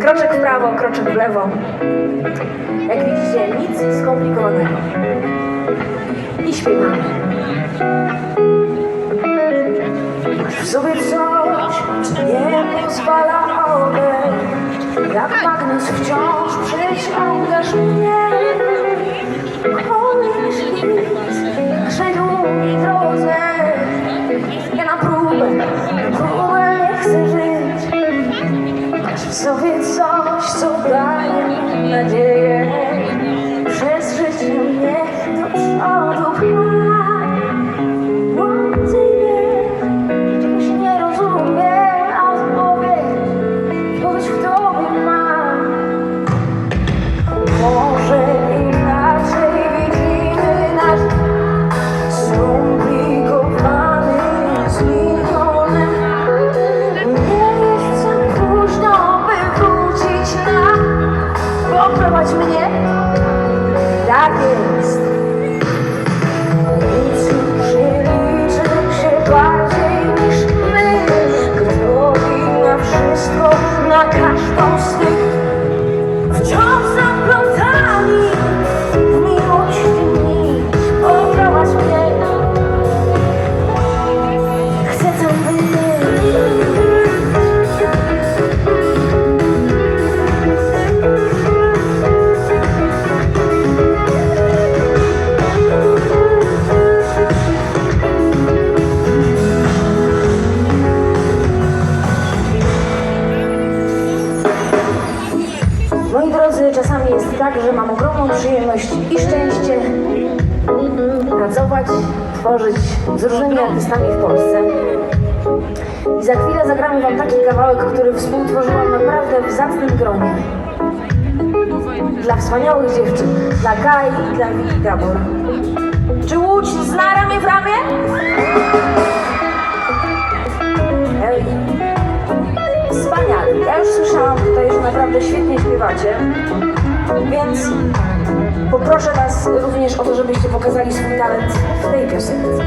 Kroczek w prawo, kroczek w lewo. Jak widzicie, nic skomplikowanego. I śpiewamy. W sobie coś, co nie pozwala odejść. Jak magnes wciąż przyciągasz mnie. Sobie coś, co daje mi nadzieję. Przez poprowadź mnie. Tak Moi drodzy, czasami jest tak, że mam ogromną przyjemność i szczęście pracować, tworzyć z różnymi artystami w Polsce. I za chwilę zagramy Wam taki kawałek, który współtworzyłam naprawdę w zacnym gronie. Dla wspaniałych dziewczyn, dla Kai i dla Wiki Gabor. Czy Łódź zna ramię w ramię? Naprawdę świetnie śpiewacie, więc poproszę Was również o to, żebyście pokazali swój talent w tej piosence.